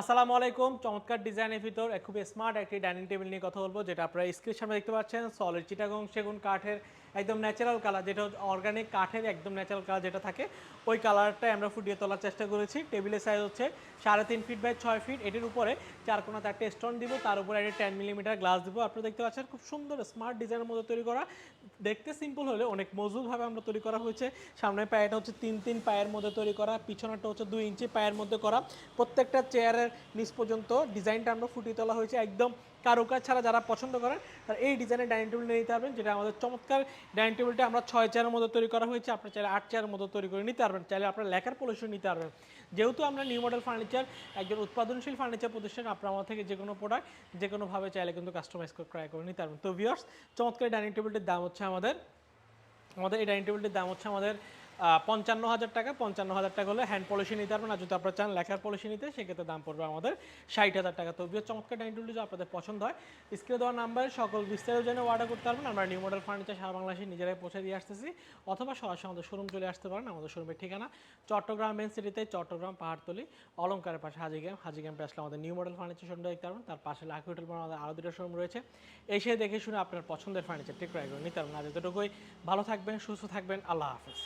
আসসালামু আলাইকুম। চমৎকার ডিজাইনের ভিতর খুবই স্মার্ট একটি ডাইনিং টেবিল নিয়ে কথা বলব, যেটা আপনারা স্ক্রিন সামনে দেখতে পাচ্ছেন। সলের চিটাগং সেগুন কাঠের একদম ন্যাচারাল কালার যেটা অর্গানিক কাঠের একদম ন্যাচারাল কালার যেটা থাকে, ওই কালারটাই আমরা ফুটিয়ে তোলার চেষ্টা করেছি। টেবিলের সাইজ হচ্ছে সাড়ে তিন ফিট বাই ছয় ফিট এটির উপরে চার কোনা চারটে স্টোন দিব, তার উপরে একটা টেন মিলিমিটার গ্লাস দিব। আপনারা দেখতে পাচ্ছেন খুব সুন্দর স্মার্ট ডিজাইনের মধ্যে তৈরি করা। দেখতে সিম্পল হলে অনেক মজবুতভাবে আমরা তৈরি করা হয়েছে। সামনের পায়েটা হচ্ছে তিন তিন পায়ের মধ্যে তৈরি করা। পিছনেরটা হচ্ছে দুই ইঞ্চি পায়ের মধ্যে করা। প্রত্যেকটা চেয়ারের নিচ পর্যন্ত ডিজাইনটা আমরা ফুটিয়ে তোলা হয়েছে। একদম কারুকাজ ছাড়া যারা পছন্দ করেন, তারা এই ডিজাইনের ডাইনিং টেবিল নিয়ে নিতে পারবেন, যেটা আমাদের চমৎকার ডাইনিং টেবিলটা আমরা ছয় চেয়ারের মধ্যে তৈরি করা হয়েছে। আপনার চাইলে আট চেয়ারের মধ্যে তৈরি করে নিতে পারবেন। চাইলে আপনার লেখার পলিউশন নিতে পারবেন। যেহেতু আমরা নিউ মডেল ফার্নিচার একজন উৎপাদনশীল ফার্নিচার প্রতিষ্ঠান, আপনার আমার থেকে যে কোনো প্রোডাক্ট যে কোনোভাবে চাইলে কিন্তু কাস্টমাইজ করে ক্রয় করে নিতে পারবেন। তো ভিওর্স চমৎকার ডাইনিং টেবিলটির দাম হচ্ছে আমাদের আমাদের এই ডাইনিং টেবিলটির দাম হচ্ছে আমাদের পঞ্চান্ন হাজার টাকা পঞ্চান্ন হাজার টাকা হলে হ্যান্ড পলিশি নিতে পারবেন। আর যদি আপনারা চান লেখার পলিশি নিতে, সেক্ষেত্রে দাম পড়বে আমাদের ষাট হাজার টাকা। তো বিয়ের চমৎকার ডাইনিং টেবিলটি যদি আপনাদের পছন্দ হয় স্ক্রিনে দেওয়ার নাম্বারে সকল বিস্তারিত জন্য অর্ডার করতে পারবেন। আমরা নিউ মডেল ফার্নিচার সারা বাংলাদেশে নিজেরাই পৌঁছে দিয়ে আসতেছি। অথবা সরাসরি আমাদের শোরুম চলে আসতে পারেন, আমাদের শোরুমের ঠিকানা চট্টগ্রাম মেন সিটিতে চট্টগ্রাম পাহাড়তলি অলঙ্কারের পাশে হাজিগ্রাম হাজিগ্রামে আসলে আমাদের নিউ মডেল ফার্নিচার শোরুম দেখতে পারবেন। তার পাশে লাকি হোটেল আমাদের আরও দুটো শোরুম রয়েছে। এসে দেখে শুনে আপনার পছন্দের ফার্নিচারটি ক্রয় করে নিতে পারবেন। আজ এতটুকুই। ভালো থাকবেন, সুস্থ থাকবেন। আল্লাহ হাফেজ।